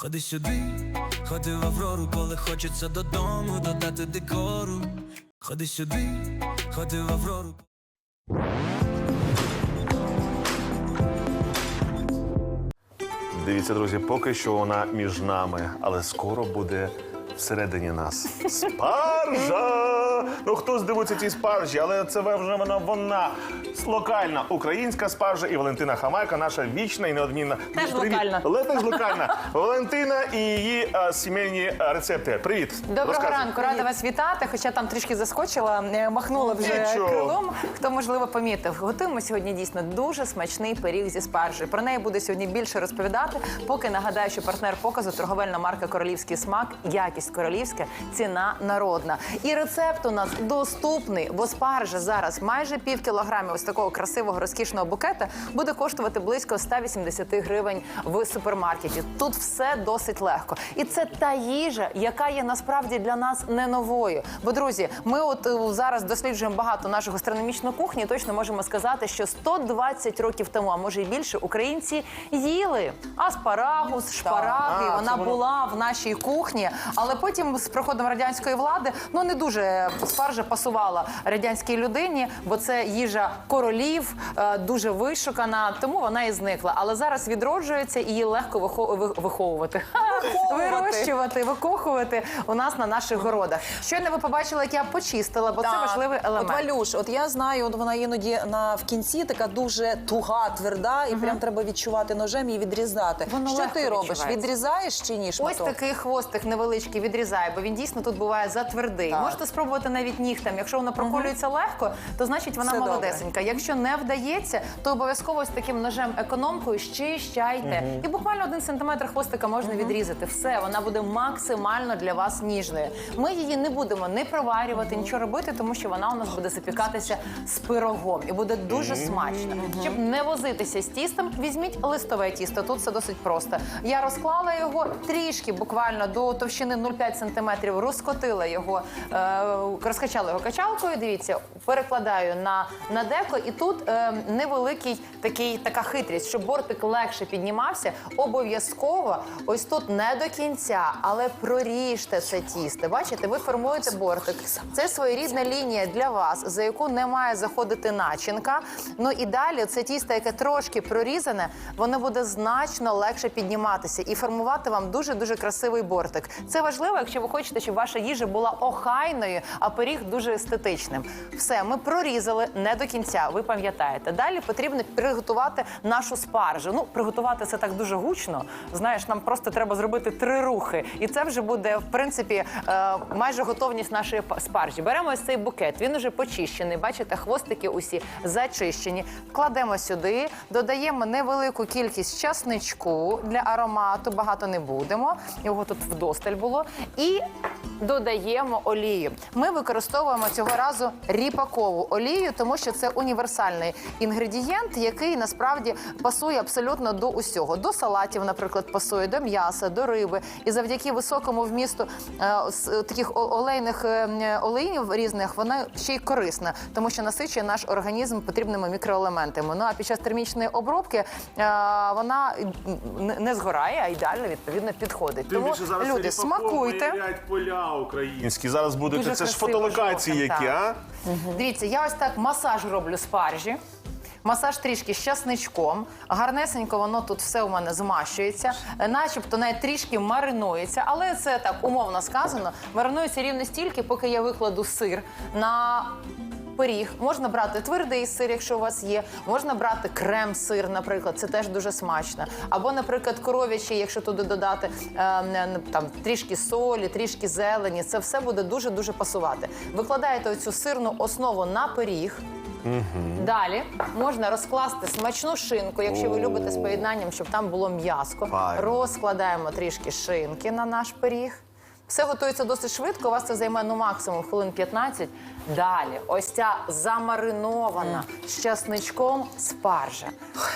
Ходи сюди, ходи в Аврору, коли хочеться додому додати декору. Ходи сюди, ходи в Аврору. Дивіться, друзі, поки що вона між нами, але скоро буде всередині нас. Спаржа! Ну хто здивується цій спаржі, але це вже вона вона локальна українська спаржа і Валентина Хамайка, наша вічна і неодмінна. Теж Привіт. локальна. Але теж локальна. Валентина і її е, сімейні е, рецепти. Привіт. Доброго Розказуй. ранку, рада вас вітати. Хоча там трішки заскочила, е, махнула вже Нічого. крилом. Хто можливо помітив, готуємо сьогодні дійсно дуже смачний пиріг зі спаржі. Про неї буде сьогодні більше розповідати. Поки нагадаю, що партнер показу торговельна марка Королівський смак, якість королівська, ціна народна. І рецепт у нас доступний, бо спаржа зараз майже пів кілограмів ось такого красивого розкішного букета буде коштувати близько 180 гривень в супермаркеті. Тут все досить легко. І це та їжа, яка є насправді для нас не новою. Бо друзі, ми от е, зараз досліджуємо багато нашу гастрономічну кухню. і Точно можемо сказати, що 120 років тому, а може і більше, українці їли аспарагус, шпараги. Вона була в нашій кухні, але потім з приходом радянської влади ну не дуже спаржа пасувала радянській людині, бо це їжа королів, е, дуже вишукана, тому вона і зникла. Але зараз відроджується і її легко вихо- ви- виховувати. Вирощувати, викохувати у нас на наших городах. Щойно ви побачили, як я почистила, бо це Так. важливий елемент. От Валюш, от я знаю, от вона іноді на в кінці така дуже туга, тверда, і прям треба відчувати ножем і відрізати. Воно що легко ти робиш? відчувається. Відрізаєш чи ні? Ось такий хвостик невеличкий відрізає, бо він дійсно тут буває затвердий. Так. Можете спробувати навіть нігтем. Якщо воно проколюється легко, то значить вона Все добре. молодесенька. Якщо не вдається, то обов'язково з таким ножем економкою щищайте. І буквально один сантиметр хвостика можна відрізати. Все, вона буде максимально для вас ніжною. Ми її не будемо не проварювати, нічого робити, тому що вона у нас буде запікатися з пирогом і буде дуже смачно. Щоб не возитися з тістом, візьміть листове тісто. Тут все досить просто. Я розклала його трішки, буквально до товщини 0,5 см, розкотила його, е, розкачала його качалкою. Дивіться, перекладаю на, на деко, і тут е, невеликий такий така хитрість, щоб бортик легше піднімався. Обов'язково ось тут не до кінця, але проріжте це тісто. Бачите, ви формуєте бортик. Це своєрідна лінія для вас, за яку не має заходити начинка. Ну і далі це тісто, яке трошки прорізане, воно буде значно легше підніматися і формувати вам дуже дуже красивий бортик. Це важливо, якщо ви хочете, щоб ваша їжа була охайною, а пиріг дуже естетичним. Все, ми прорізали не до кінця. Ви пам'ятаєте. Далі потрібно приготувати нашу спаржу. Ну, приготувати це так дуже гучно. Знаєш, нам просто треба зробити три рухи, і це вже буде в принципі е, майже готовність нашої спаржі. Беремо ось цей букет. Він уже почищений. Бачите, хвостики усі зачищені. Кладемо сюди, додаємо невелику кількість часничку для аромату. Багато не будемо. Його тут вдосталь було. І додаємо олію. Ми використовуємо цього разу ріпакову олію, тому що це універсальний інгредієнт, який насправді пасує абсолютно до усього. До салатів, наприклад, пасує, до м'яса, до риби. І завдяки високому вмісту е, таких олейних е, м, олеїнів різних, вона ще й корисна, тому що насичує наш організм потрібними мікроелементами. Ну а під час термічної обробки е, вона не згорає, а ідеально відповідно підходить. Тим Тому більше зараз люди смакуйте. поля українські. Зараз будуть Дуже це ж фотолокації, жовтим, які, а? Дивіться, я ось так масаж роблю спаржі. Масаж трішки з часничком. Гарнесенько воно тут все у мене змащується, е, начебто навіть трішки маринується, але це так умовно сказано. Маринується рівно стільки, поки я викладу сир на. Пиріг можна брати твердий сир, якщо у вас є. Можна брати крем-сир, наприклад, це теж дуже смачно. Або, наприклад, коров'ячий, якщо туди додати е, там трішки солі, трішки зелені, це все буде дуже дуже пасувати. Викладаєте оцю сирну основу на пиріг. Далі можна розкласти смачну шинку, якщо ви любите з поєднанням, щоб там було м'яско. Файно. Розкладаємо трішки шинки на наш пиріг. Все готується досить швидко. У вас це займе ну максимум хвилин 15. Далі, ось ця замаринована з часничком спаржа.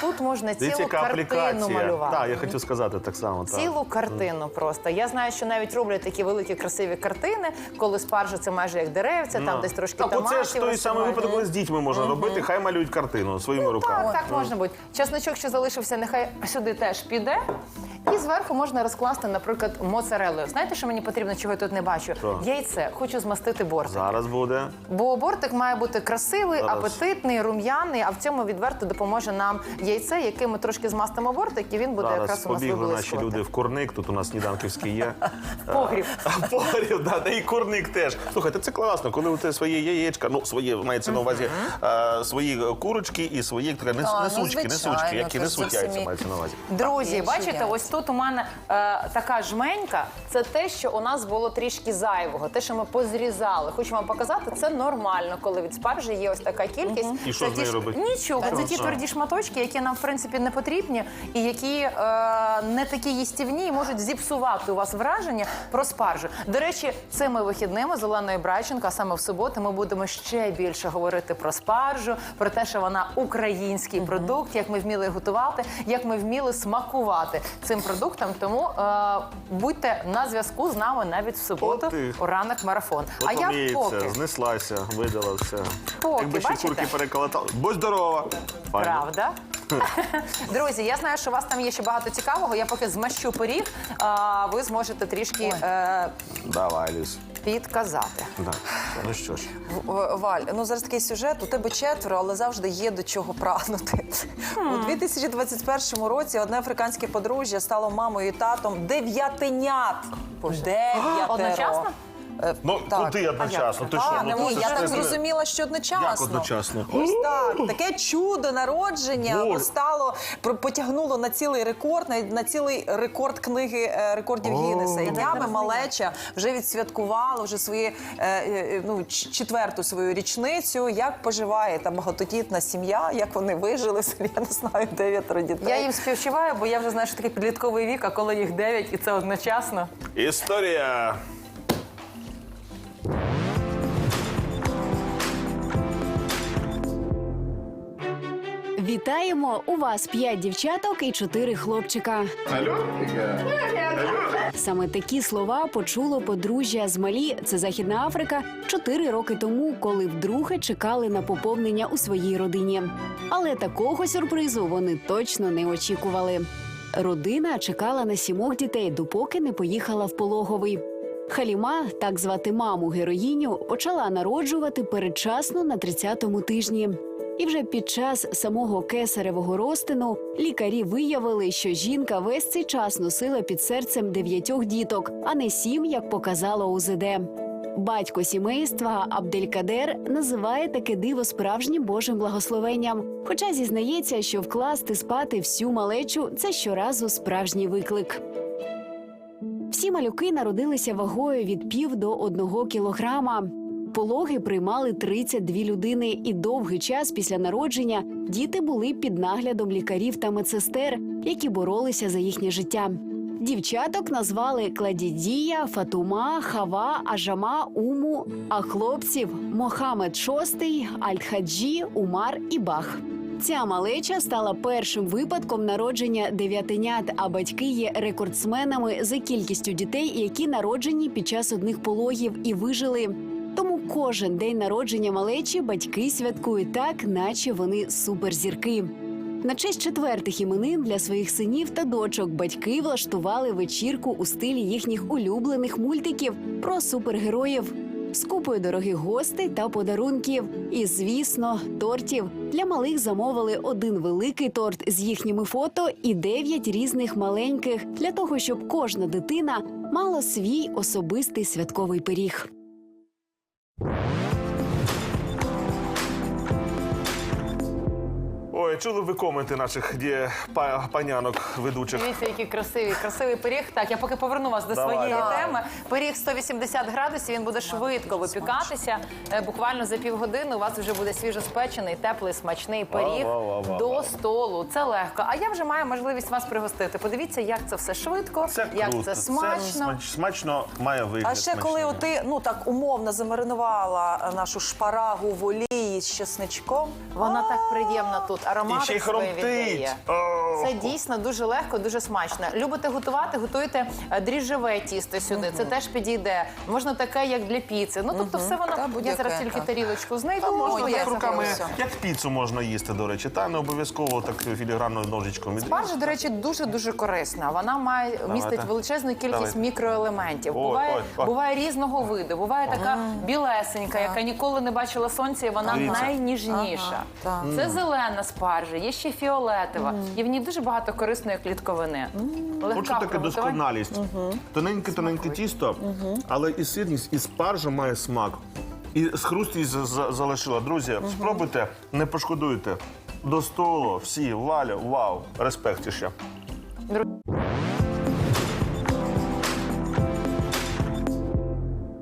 Тут можна Дивіться, цілу яка картину аплікація. малювати. Так, я хотів сказати так само. Так. Цілу картину просто. Я знаю, що навіть роблять такі великі красиві картини, коли спаржа це майже як деревця, там десь трошки Так, томатів. оце ж той самий випадок, коли з дітьми можна робити, хай малюють картину своїми руками. Так, так можна бути. Часничок, що залишився, нехай сюди теж піде. І зверху можна розкласти, наприклад, моцарелою. Знаєте, що мені потрібно, чого я тут не бачу? Що? Яйце. Хочу змастити бортик. Зараз буде. Бо бортик має бути красивий, Зараз. апетитний, рум'яний, а в цьому відверто допоможе нам яйце, яким ми трошки змастимо бортик, і він буде Зараз якраз у нас побігли наші люди в курник. Тут у нас сніданківський є. Погріб. А, Погріб, да, і курник теж. Слухайте, це класно, коли у тебе своє яєчка, ну своє мається на увазі свої курочки і свої ну, несучки, несучки, які несуть яйця мається на увазі. Друзі, бачите, ось тут у мене е, така жменька. Це те, що у нас було трішки зайвого, те, що ми позрізали. Хочу вам показати, це нормально, коли від спаржі є ось така кількість. І що Це з ті нею робити? Нічого, це ті тверді шматочки, які нам в принципі не потрібні, і які е, не такі їстівні і можуть зіпсувати у вас враження про спаржу. До речі, цими вихідними з Оленою Брайченко, а саме в суботу, ми будемо ще більше говорити про спаржу, про те, що вона український продукт, як ми вміли готувати, як ми вміли смакувати цим продуктом. Тому е, будьте на зв'язку з нами навіть в суботу ти. у ранок марафон. А я поки знеслася, видала все. Поки, Якби ще бачите? курки переколотали. Будь здорова! Файно. Правда? Друзі, я знаю, що у вас там є ще багато цікавого. Я поки змащу пиріг, а ви зможете трішки е, Давай, Ліс. підказати. Да. Ну що ж. В- Валь, ну зараз такий сюжет. У тебе четверо, але завжди є до чого прагнути. У 2021 році одне африканське подружжя стало мамою і татом дев'ятенят. Дев'ятеро. Одночасно? Е, Ну, так. куди одночасно? Ти що? А, Ну, це я ж так не- зрозуміла, що одночасно. Як одночасно? Ось так. Таке чудо народження Боже. стало про- потягнуло на цілий рекорд, на, на цілий рекорд книги е, рекордів. Гіннеса. І Я днями малеча вже відсвяткувала вже свою е, е, ну, ч- четверту свою річницю. Як поживає та багатодітна сім'я, як вони вижили в селі, я не знаю, дев'ятеро дітей. Я їм співчуваю, бо я вже знаю, що таке підлітковий вік, а коли їх дев'ять, і це одночасно. Історія. Вітаємо! У вас п'ять дівчаток і чотири хлопчика. Саме такі слова почуло подружжя з Малі, це Західна Африка, чотири роки тому, коли вдруге чекали на поповнення у своїй родині. Але такого сюрпризу вони точно не очікували. Родина чекала на сімох дітей, допоки не поїхала в пологовий. Халіма, так звати маму героїню, почала народжувати передчасно на 30-му тижні. І вже під час самого кесаревого розтину лікарі виявили, що жінка весь цей час носила під серцем дев'ятьох діток, а не сім, як показало УЗД. Батько сімейства Абделькадер називає таке диво справжнім божим благословенням. Хоча зізнається, що вкласти спати всю малечу це щоразу справжній виклик. Всі малюки народилися вагою від пів до одного кілограма. Пологи приймали 32 людини, і довгий час після народження діти були під наглядом лікарів та медсестер, які боролися за їхнє життя. Дівчаток назвали Кладідія, Фатума, Хава, Ажама, Уму, а хлопців Мохамед VI, Аль-Хаджі, Умар і Бах. Ця малеча стала першим випадком народження дев'ятенят, а батьки є рекордсменами за кількістю дітей, які народжені під час одних пологів і вижили. Тому кожен день народження малечі батьки святкують так, наче вони суперзірки. На честь четвертих іменин для своїх синів та дочок батьки влаштували вечірку у стилі їхніх улюблених мультиків про супергероїв з купою дорогих гостей та подарунків. І, звісно, тортів для малих замовили один великий торт з їхніми фото і дев'ять різних маленьких для того, щоб кожна дитина мала свій особистий святковий пиріг. you Ой, чули ви коменти наших ді- па- панянок ведучих? Дивіться, який красивий, красивий пиріг. Так, я поки поверну вас до Давай. своєї Давай. теми. Пиріг 180 градусів, він буде швидко випікатися. Е, Буквально за півгодини у вас вже буде свіжоспечений, теплий, смачний пиріг Вау, вау, вау, до вау. столу. Це легко. А я вже маю можливість вас пригостити. Подивіться, як це все швидко, Це як круто. це смачно. смач- смачно має вигляд. А ще коли смачний. ти ну так умовно замаринувала нашу шпарагу в олії з чесничком. Вона так приємна тут. От аромат І ще й свої хрумтить. віддає. О! Це дійсно дуже легко, дуже смачно. Любите готувати, готуйте е, дріжджеве тісто сюди. Це теж підійде. Можна таке, як для піци. Ну тобто, все Та воно. Я будь-яке, зараз тільки так. тарілочку знайду. Та можна я так руками, як піцу можна їсти, до речі. Та не обов'язково так філігранною ножичком. Спаржа, до речі, дуже дуже корисна. Вона має містить величезну кількість Давайте. мікроелементів. Ой, Буває, ой, ой. буває різного виду. Буває така білесенька, яка ніколи не бачила сонця, і вона Дивіться. найніжніша. Ага, Це зелена спаржа, є ще фіолетова. І в ній дуже багато корисної клітковини. Легка Хочу таке в приготуванні. досконалість. Тоненьке-тоненьке тісто, але і сирність, і спаржа має смак. І з за- залишила. Друзі, спробуйте, не пошкодуйте. До столу, всі, Валя, вау, респект ще. Друзі,